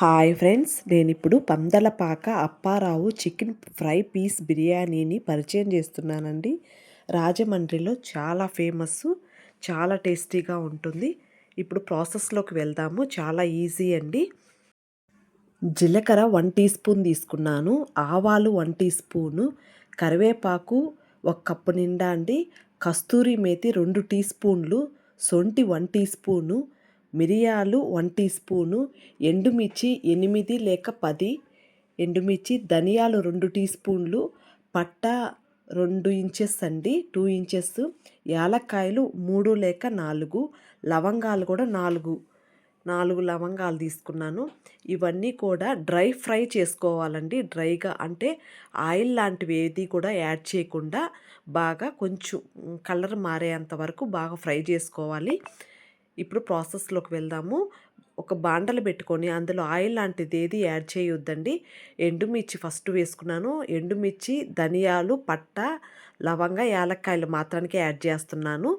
Hi friends నేను ఇప్పుడు Pandalapaka Apparao chicken fry piece బిర్యానీని పరిచయం చేస్తున్నానండి. రాజమండ్రిలో చాలా ఫేమస్ చాలా టేస్టీగా ఉంటుంది. ఇప్పుడు ప్రాసెస్లోకి వెళ్దాము చాలా ఈజీ అండి. జీలకర్ర వన్ టీ స్పూన్ తీసుకున్నాను ఆవాలు వన్ టీ స్పూను కరివేపాకు ఒక కప్పు నిండా అండి కస్తూరి మేతి రెండు టీ స్పూన్లు సొంటి వన్ టీ స్పూను మిరియాలు వన్ టీ స్పూను ఎండుమిర్చి ఎనిమిది లేక పది ఎండుమిర్చి ధనియాలు రెండు టీ స్పూన్లు పట్ట రెండు ఇంచెస్ అండి టూ ఇంచెస్ యాలక్కాయలు మూడు లేక నాలుగు లవంగాలు కూడా నాలుగు నాలుగు లవంగాలు తీసుకున్నాను. ఇవన్నీ కూడా డ్రై ఫ్రై చేసుకోవాలండి డ్రైగా అంటే ఆయిల్ లాంటివి ఏది కూడా యాడ్ చేయకుండా బాగా కొంచెం కలర్ మారేంత వరకు బాగా ఫ్రై చేసుకోవాలి. ఇప్పుడు ప్రాసెస్లోకి వెళ్దాము. ఒక బాండలు పెట్టుకొని అందులో ఆయిల్ లాంటిది ఏది యాడ్ చేయొద్దండి. ఎండుమిర్చి ఫస్ట్ వేసుకున్నాను. ఎండుమిర్చి ధనియాలు పట్ట లవంగ యాలక్కాయలు మాత్రానికి యాడ్ చేస్తున్నాను.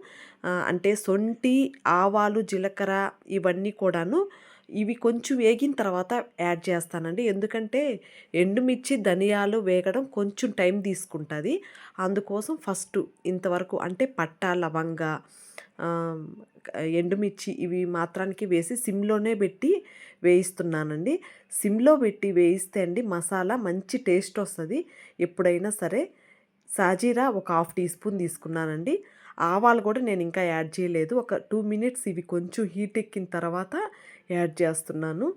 అంటే సొంటి ఆవాలు జీలకర్ర ఇవన్నీ కూడాను ఇవి కొంచెం వేగిన తర్వాత యాడ్ చేస్తానండి. ఎందుకంటే ఎండుమిర్చి ధనియాలు వేగడం కొంచెం టైం తీసుకుంటుంది. అందుకోసం ఫస్ట్ ఇంతవరకు అంటే పట్ట లవంగ ఎండుమిర్చి ఇవి మాత్రానికి వేసి సిమ్లోనే పెట్టి వేయిస్తున్నానండి. సిమ్లో పెట్టి వేయిస్తే అండి మసాలా మంచి టేస్ట్ వస్తుంది. ఎప్పుడైనా సరే సాజీరా ఒక హాఫ్ టీ స్పూన్ తీసుకున్నానండి. ఆవాలు కూడా నేను ఇంకా యాడ్ చేయలేదు. ఒక టూ మినిట్స్ ఇవి కొంచెం హీట్ ఎక్కిన తర్వాత యాడ్ చేస్తున్నాను.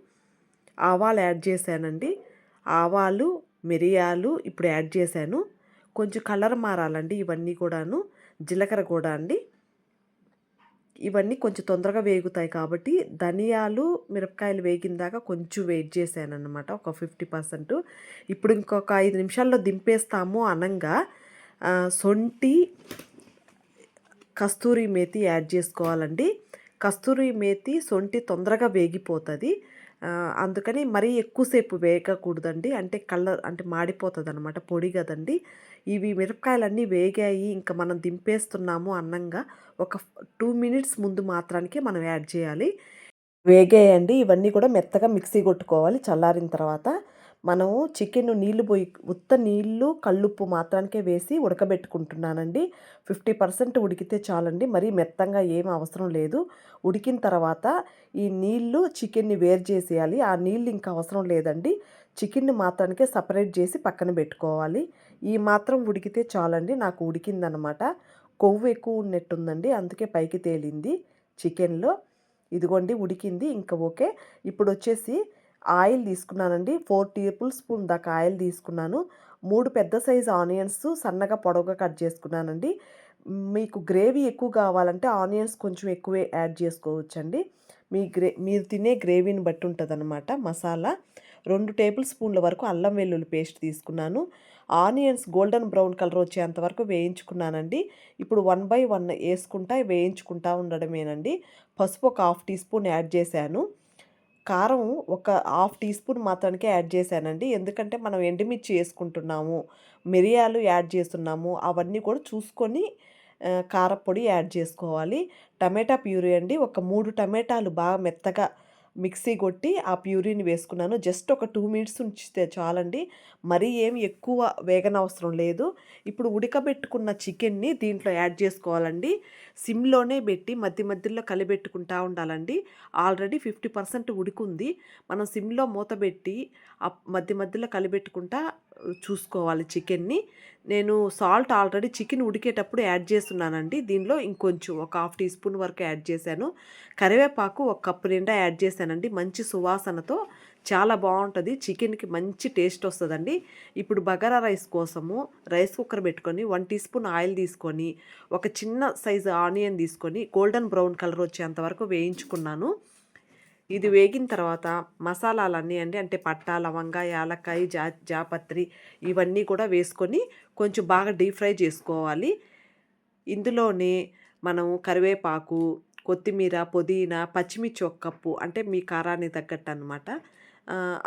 ఆవాలు యాడ్ చేశానండి. ఆవాలు మిరియాలు ఇప్పుడు యాడ్ చేశాను. కొంచెం కలర్ మారాలండి ఇవన్నీ కూడాను. జీలకర్ర కూడా అండి. ఇవన్నీ కొంచెం తొందరగా వేగుతాయి కాబట్టి ధనియాలు మిరపకాయలు వేగిన దాకా కొంచెం వెయిట్ చేశాను అనమాట ఒక ఫిఫ్టీ పర్సెంట్ ఇప్పుడు ఇంకొక ఐదు నిమిషాల్లో దింపేస్తాము అనంగా సొంటి కస్తూరి మేతి యాడ్ చేసుకోవాలండి. కస్తూరి మేతి సొంటి తొందరగా వేగిపోతుంది. అందుకని మరీ ఎక్కువసేపు వేగకూడదండి. అంటే కలర్ అంటే మాడిపోతుంది అనమాట పొడి కదండి. ఇవి మిరపకాయలన్నీ వేగాయి ఇంకా మనం దింపేస్తున్నాము అన్నంగా ఒక టూ మినిట్స్ ముందు మాత్రానికే మనం యాడ్ చేయాలి. వేగేయండి. ఇవన్నీ కూడా మెత్తగా మిక్సీ కొట్టుకోవాలి. చల్లారిన తర్వాత మనము చికెన్ నీళ్ళు పోయి ఉత్త నీళ్ళు కళ్ళుప్పు మాత్రానికే వేసి ఉడకబెట్టుకుంటున్నానండి. ఫిఫ్టీ పర్సెంట్ ఉడికితే చాలండి. మరీ మెత్తంగా ఏం అవసరం లేదు. ఉడికిన తర్వాత ఈ నీళ్ళు చికెన్ని వేరు చేసేయాలి. ఆ నీళ్ళు ఇంకా అవసరం లేదండి. చికెన్ని మాత్రానికే సపరేట్ చేసి పక్కన పెట్టుకోవాలి. ఈ మాత్రం ఉడికితే చాలండి. నాకు ఉడికిందనమాట. కొవ్వు ఎక్కువ ఉన్నట్టుందండి. అందుకే పైకి తేలింది చికెన్లో. ఇదిగోండి ఉడికింది. ఇంకా ఓకే. ఇప్పుడు వచ్చేసి ఆయిల్ తీసుకున్నానండి. ఫోర్ టేబుల్ స్పూన్ దాకా ఆయిల్ తీసుకున్నాను. మూడు పెద్ద సైజు ఆనియన్స్ సన్నగా పొడవుగా కట్ చేసుకున్నానండి. మీకు గ్రేవీ ఎక్కువ కావాలంటే ఆనియన్స్ కొంచెం ఎక్కువే యాడ్ చేసుకోవచ్చండి. మీ గ్రే మీరు తినే గ్రేవీని బట్టి ఉంటుంది మసాలా. రెండు టేబుల్ స్పూన్ల వరకు అల్లం వెల్లుల్లి పేస్ట్ తీసుకున్నాను. ఆనియన్స్ గోల్డెన్ బ్రౌన్ కలర్ వచ్చేంత వరకు వేయించుకున్నానండి. ఇప్పుడు వన్ బై వన్ వేసుకుంటా వేయించుకుంటా ఉండడమేనండి. పసుపు ఒక హాఫ్ టీ స్పూన్ యాడ్ చేశాను. కారం ఒక హాఫ్ టీ స్పూన్ మాత్రానికే యాడ్ చేశానండి. ఎందుకంటే మనం ఎండుమిర్చి వేసుకుంటున్నాము మిరియాలు యాడ్ చేస్తున్నాము అవన్నీ కూడా చూసుకొని కారపొడి యాడ్ చేసుకోవాలి. టమాటా ప్యూరీ అండి. ఒక మూడు టమాటాలు బాగా మెత్తగా మిక్సీ కొట్టి ఆ ప్యూరీని వేసుకున్నాను. జస్ట్ ఒక టూ మినిట్స్ ఉంచితే చాలండి. మరీ ఏమి ఎక్కువ వేగనవసరం లేదు. ఇప్పుడు ఉడకబెట్టుకున్న చికెన్ని దీంట్లో యాడ్ చేసుకోవాలండి. సిమ్లోనే పెట్టి మధ్య మధ్యలో కలిపెట్టుకుంటా ఉండాలండి. ఆల్రెడీ ఫిఫ్టీ పర్సెంట్ ఉడికుంది. మనం సిమ్లో మూత పెట్టి మధ్య మధ్యలో కలిపెట్టుకుంటా చూసుకోవాలి చికెన్ని. నేను సాల్ట్ ఆల్రెడీ చికెన్ ఉడికేటప్పుడు యాడ్ చేస్తున్నానండి. దీనిలో ఇంకొంచెం ఒక హాఫ్ టీ స్పూన్ వరకు యాడ్ చేశాను. కరివేపాకు ఒక కప్పు నిండా యాడ్ చేశానండి. మంచి సువాసనతో చాలా బాగుంటుంది. చికెన్కి మంచి టేస్ట్ వస్తుందండి. ఇప్పుడు బగారా రైస్ కోసము రైస్ కుక్కర్ పెట్టుకొని వన్ టీ స్పూన్ ఆయిల్ తీసుకొని ఒక చిన్న సైజు ఆనియన్ తీసుకొని గోల్డెన్ బ్రౌన్ కలర్ వచ్చేంత వరకు వేయించుకున్నాను. ఇది వేగిన తర్వాత మసాలాలన్నీ అండి అంటే పట్టా లవంగ యాలక్కాయ జా జాపత్రి ఇవన్నీ కూడా వేసుకొని కొంచెం బాగా డీప్ ఫ్రై చేసుకోవాలి. ఇందులోనే మనం కరివేపాకు కొత్తిమీర పుదీనా పచ్చిమిర్చి ఒక కప్పు అంటే మీ కారాన్ని తగ్గట్టు అనమాట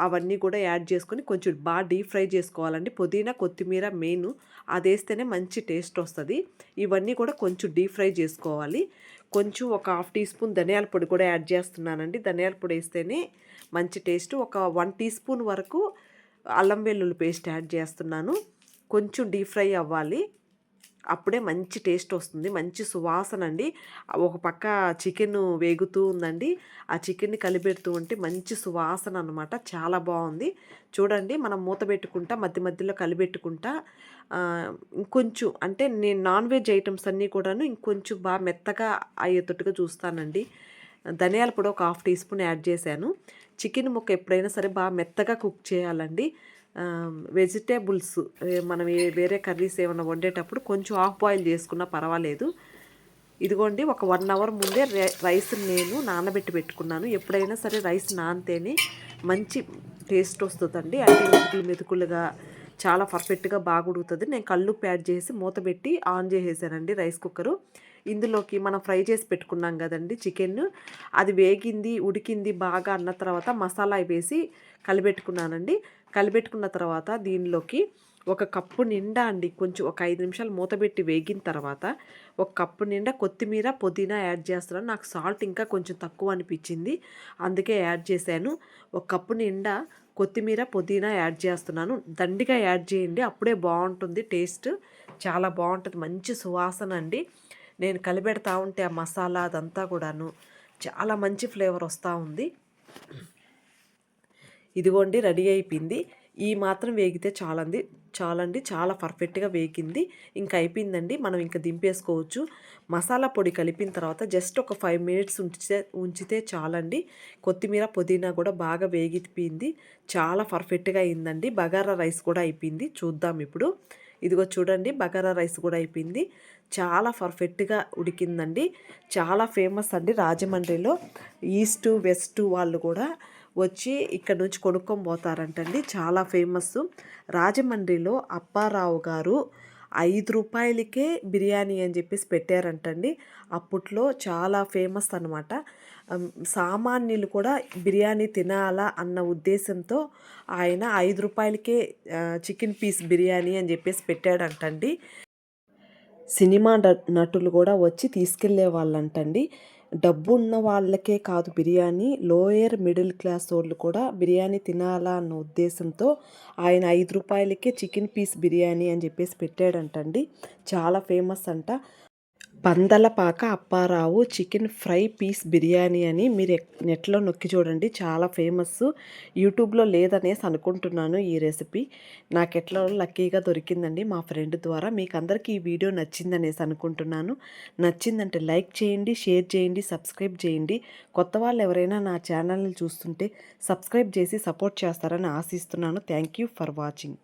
అవన్నీ కూడా యాడ్ చేసుకొని కొంచెం బాగా డీప్ ఫ్రై చేసుకోవాలండి. పుదీనా కొత్తిమీర మెయిన్ అది వేస్తేనే మంచి టేస్ట్ వస్తుంది. ఇవన్నీ కూడా కొంచెం డీప్ ఫ్రై చేసుకోవాలి. కొంచెం ఒక హాఫ్ టీ స్పూన్ ధనియాల పొడి కూడా యాడ్ చేస్తున్నానండి. ధనియాల పొడి వేస్తేనే మంచి టేస్ట్. ఒక వన్ టీ స్పూన్ వరకు అల్లం వెల్లుల్లి పేస్ట్ యాడ్ చేస్తున్నాను. కొంచెం డీప్ ఫ్రై అవ్వాలి. అప్పుడే మంచి టేస్ట్ వస్తుంది. మంచి సువాసన అండి. ఒక పక్క చికెన్ వేగుతూ ఉందండి. ఆ చికెన్ని కలిపెడుతూ ఉంటే మంచి సువాసన అనమాట చాలా బాగుంది. చూడండి మనం మూత పెట్టుకుంటా మధ్య మధ్యలో కలిపెట్టుకుంటా ఇంకొంచెం అంటే నేను నాన్ వెజ్ ఐటమ్స్ అన్నీ కూడాను ఇంకొంచెం బాగా మెత్తగా అయ్యేటట్టుగా చూస్తానండి. ధనియాల పొడి ఒక హాఫ్ టీ స్పూన్ యాడ్ చేశాను. చికెన్ ముక్క ఎప్పుడైనా సరే బాగా మెత్తగా కుక్ చేయాలండి. వెజిటేబుల్స్ మనం వేరే కర్రీస్ ఏమైనా వండేటప్పుడు కొంచెం ఆఫ్ బాయిల్ చేసుకున్నా పర్వాలేదు. ఇదిగోండి ఒక వన్ అవర్ ముందే రైస్ నేను నానబెట్టి పెట్టుకున్నాను. ఎప్పుడైనా సరే రైస్ నానితేనే మంచి టేస్ట్ వస్తుందండి. అంటే మెతుకులు మెతుకులుగా చాలా పర్ఫెక్ట్గా బాగా ఉడుకుతుంది నేను కళ్ళు ప్యాడ్ చేసి మూత పెట్టి ఆన్ చేసేసానండి రైస్ కుక్కరు. ఇందులోకి మనం ఫ్రై చేసి పెట్టుకున్నాం కదండి చికెన్. అది వేగింది ఉడికింది బాగా అన్న తర్వాత మసాలా వేసి కలిపెట్టుకున్నానండి. కలిపెట్టుకున్న తర్వాత దీనిలోకి ఒక కప్పు నిండా అండి కొంచెం ఒక ఐదు నిమిషాలు మూతబెట్టి వేగిన తర్వాత ఒక కప్పు నిండా కొత్తిమీర పుదీనా యాడ్ చేస్తున్నాను నాకు సాల్ట్ ఇంకా కొంచెం తక్కువ అనిపించింది. అందుకే యాడ్ చేశాను. ఒక కప్పు నిండా కొత్తిమీర పుదీనా యాడ్ చేస్తున్నాను. దండిగా యాడ్ చేయండి అప్పుడే బాగుంటుంది టేస్ట్ చాలా బాగుంటుంది మంచి సువాసన అండి. నేను కలిపెడతా ఉంటే ఆ మసాలా అదంతా కూడాను చాలా మంచి ఫ్లేవర్ వస్తూ ఉంది. ఇదిగోండి రెడీ అయిపోయింది. ఈ మాత్రం వేగితే చాలండి చాలండి చాలా పర్ఫెక్ట్గా వేగింది. ఇంకా అయిపోయిందండి మనం ఇంకా దింపేసుకోవచ్చు. మసాలా పొడి కలిపిన తర్వాత జస్ట్ ఒక ఫైవ్ మినిట్స్ ఉంచితే ఉంచితే చాలండి. కొత్తిమీర పుదీనా కూడా బాగా వేగిపోయింది. చాలా పర్ఫెక్ట్గా అయిందండి. బగారా రైస్ కూడా అయిపోయింది. చూద్దాం ఇప్పుడు. ఇదిగో చూడండి బగారా రైస్ కూడా అయిపోయింది. చాలా పర్ఫెక్ట్గా ఉడికిందండి. చాలా ఫేమస్ అండి రాజమండ్రిలో. ఈస్ట్ వెస్ట్ వాళ్ళు కూడా వచ్చి ఇక్కడ నుంచి కొనుక్కొని పోతారంటండి. చాలా ఫేమస్. రాజమండ్రిలో అప్పారావు గారు ఐదు రూపాయలకే బిర్యానీ అని చెప్పేసి పెట్టారంటండి. అప్పట్లో చాలా ఫేమస్ అనమాట సామాన్యులు కూడా బిర్యానీ తినాలా అన్న ఉద్దేశంతో ఆయన ఐదు రూపాయలకే చికెన్ పీస్ బిర్యానీ అని చెప్పేసి పెట్టాడంటండి. సినిమా నటులు కూడా వచ్చి తీసుకెళ్ళే వాళ్ళంటండి డబ్బు ఉన్న వాళ్ళకే కాదు బిర్యానీ. లోయర్ మిడిల్ క్లాస్ వాళ్ళు కూడా బిర్యానీ తినాలా అన్న ఉద్దేశంతో ఆయన ఐదు రూపాయలకే చికెన్ పీస్ బిర్యానీ అని చెప్పేసి పెట్టాడంటండి. చాలా ఫేమస్ అంట. Pandalapaka Apparao chicken fry piece biryani అని మీరు నెట్లో నొక్కి చూడండి. చాలా ఫేమస్ యూట్యూబ్లో లేదనేసి అనుకుంటున్నాను ఈ రెసిపీ. నాకు ఎట్లా లక్కీగా దొరికిందండి మా ఫ్రెండ్ ద్వారా. మీకు అందరికీ ఈ వీడియో నచ్చిందనేసి అనుకుంటున్నాను. నచ్చిందంటే లైక్ చేయండి షేర్ చేయండి సబ్స్క్రైబ్ చేయండి. కొత్త వాళ్ళు ఎవరైనా నా ఛానల్ని చూస్తుంటే సబ్స్క్రైబ్ చేసి సపోర్ట్ చేస్తారని ఆశిస్తున్నాను. Thank you for watching.